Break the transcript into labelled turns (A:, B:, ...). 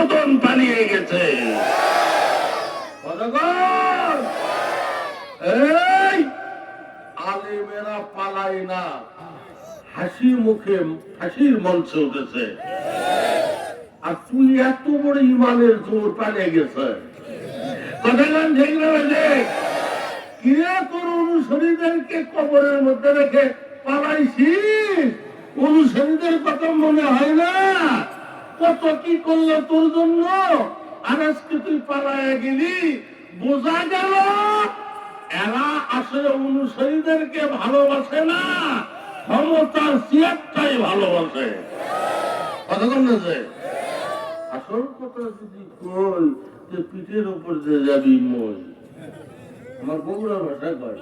A: নতুন পালিয়ে গেছে। আলিমেরা না। হাসি মুখে, হাসির উঠেছে। আর তুই এত বড় ইমানের জোর পালিয়ে গেছে। অনুসারীদেরকে কবরের মধ্যে রেখে পালাইছি অনুসারীদের কথা মনে হয় না? কত কি করল তোর জন্য? আর তুই পালায় গেলি, বোঝা গেল এরা আসলে অনুসারীদেরকে ভালোবাসে না, ক্ষমতার সিয়ারটাই ভালোবাসে। কথা কন আসল কথা যদি কই? যে পিঠের উপর যে যাবি, মই। আমার বগুড়া ভাষা কয়?